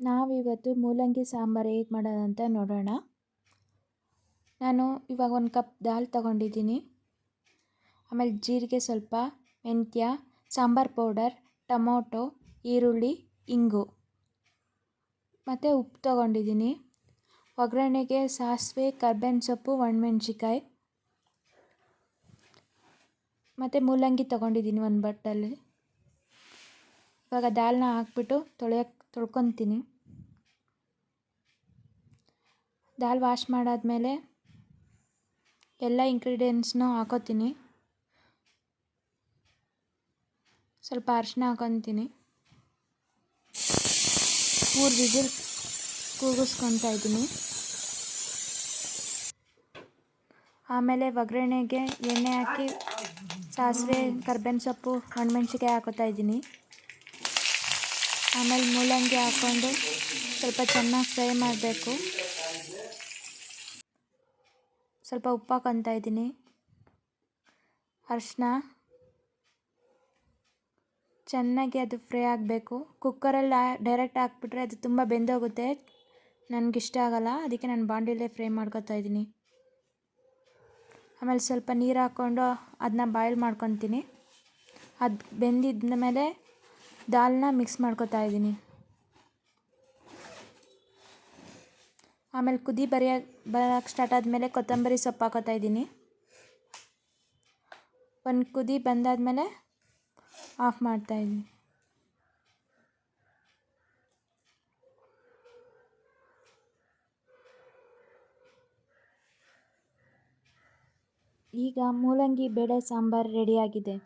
ನಾವಿವತ್ತು ಮೂಲಂಗಿ ಸಾಂಬಾರು ಹೇಗೆ ಮಾಡೋದಂತ ನೋಡೋಣ. ನಾನು ಇವಾಗ ಒಂದು ಕಪ್ ದಾಲ್ ತಗೊಂಡಿದ್ದೀನಿ. ಆಮೇಲೆ ಜೀರಿಗೆ ಸ್ವಲ್ಪ, ಮೆಂತ್ಯ, ಸಾಂಬಾರು ಪೌಡರ್, ಟೊಮೊಟೊ, ಈರುಳ್ಳಿ, ಇಂಗು. ಮತ್ತು ಉಪ್ಪು ತಗೊಂಡಿದ್ದೀನಿ. ಒಗ್ಗರಣೆಗೆ ಸಾಸಿವೆ, ಕರ್ಬೇವಿನ ಸೊಪ್ಪು ಒಣಮೆಣ್ಸಿಕಾಯಿ ಮತ್ತು ಮೂಲಂಗಿ ತಗೊಂಡಿದ್ದೀನಿ ಒಂದು ಬಟ್ಟಲ್ಲಿ. ಇವಾಗ ದಾಲ್ನ ಹಾಕ್ಬಿಟ್ಟು ತೊಳೆಯೋಕ್ಕೆ ತೊಳ್ಕೊತೀನಿ. ದಾಲ್ ವಾಶ್ ಮಾಡಾದಮೇಲೆ ಎಲ್ಲ ಇಂಗ್ರೀಡಿಯೆಂಟ್ಸ್ನೂ ಹಾಕೋತೀನಿ. ಸ್ವಲ್ಪ ಅರಿಶಿನ ಹಾಕೊತೀನಿ. ಮೂರು ವಿಜಿಲ್ ಕೂಗಿಸ್ಕೊತಾ ಇದ್ದೀನಿ. ಆಮೇಲೆ ಒಗ್ಗರಣೆಗೆ ಎಣ್ಣೆ ಹಾಕಿ ಸಾಸಿವೆ, ಕರ್ಬೇವಿನ ಸೊಪ್ಪು ಒಣಮೆಣ್ಸಿಕಾಯಿ ಹಾಕೋತಾ ಇದ್ದೀನಿ. ಆಮೇಲೆ ಮೂಲಂಗಿ ಹಾಕ್ಕೊಂಡು ಸ್ವಲ್ಪ ಚೆನ್ನಾಗಿ ಫ್ರೈ ಮಾಡಬೇಕು. ಸ್ವಲ್ಪ ಉಪ್ಪು ಹಾಕೊತಾ ಇದ್ದೀನಿ. ಅರಿಶಿನ ಚೆನ್ನಾಗಿ ಅದು ಫ್ರೈ ಆಗಬೇಕು. ಕುಕ್ಕರಲ್ಲಿ ಡೈರೆಕ್ಟ್ ಹಾಕ್ಬಿಟ್ರೆ ಅದು ತುಂಬ ಬೆಂದೋಗುತ್ತೆ. ನನಗಿಷ್ಟ ಆಗಲ್ಲ. ಅದಕ್ಕೆ ನಾನು ಬಾಂಡಿಲೇ ಫ್ರೈ ಮಾಡ್ಕೊತಾ ಇದ್ದೀನಿ. ಆಮೇಲೆ ಸ್ವಲ್ಪ ನೀರು ಹಾಕ್ಕೊಂಡು ಅದನ್ನ ಬಾಯ್ಲ್ ಮಾಡ್ಕೊತೀನಿ. ಅದು ಬೆಂದಿದ್ದ ಮೇಲೆ ದಾಲ್ನ ಮಿಕ್ಸ್ ಮಾಡ್ಕೋತಾ ಇದ್ದೀನಿ. ಆಮೇಲೆ ಕುದಿ ಬರೆಯೋ ಬರೋಕ್ಕೆ ಸ್ಟಾರ್ಟ್ ಆದಮೇಲೆ ಕೊತ್ತಂಬರಿ ಸೊಪ್ಪು ಹಾಕೋತಾ ಇದ್ದೀನಿ. ಒಂದು ಕುದಿ ಬಂದಾದಮೇಲೆ ಆಫ್ ಮಾಡ್ತಾ ಇದ್ದೀನಿ. ಈಗ ಮೂಲಂಗಿ, ಬೇಳೆ, ಸಾಂಬಾರು ರೆಡಿಯಾಗಿದೆ